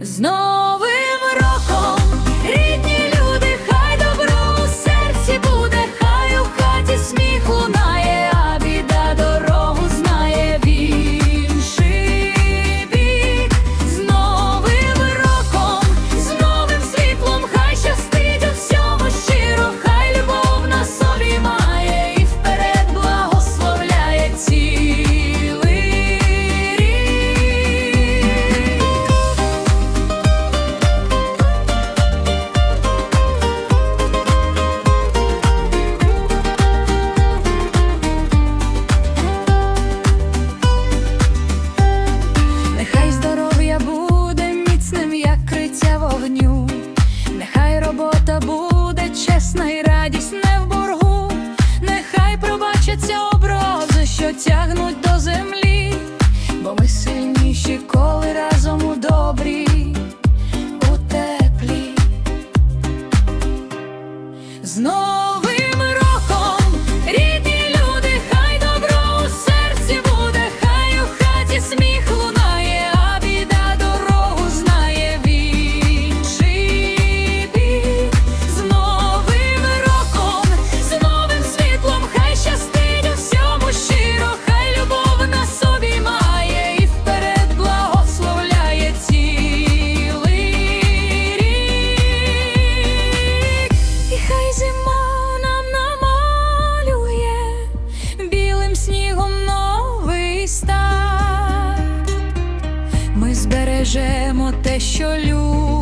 З тягнуть до збережемо те, що любимо.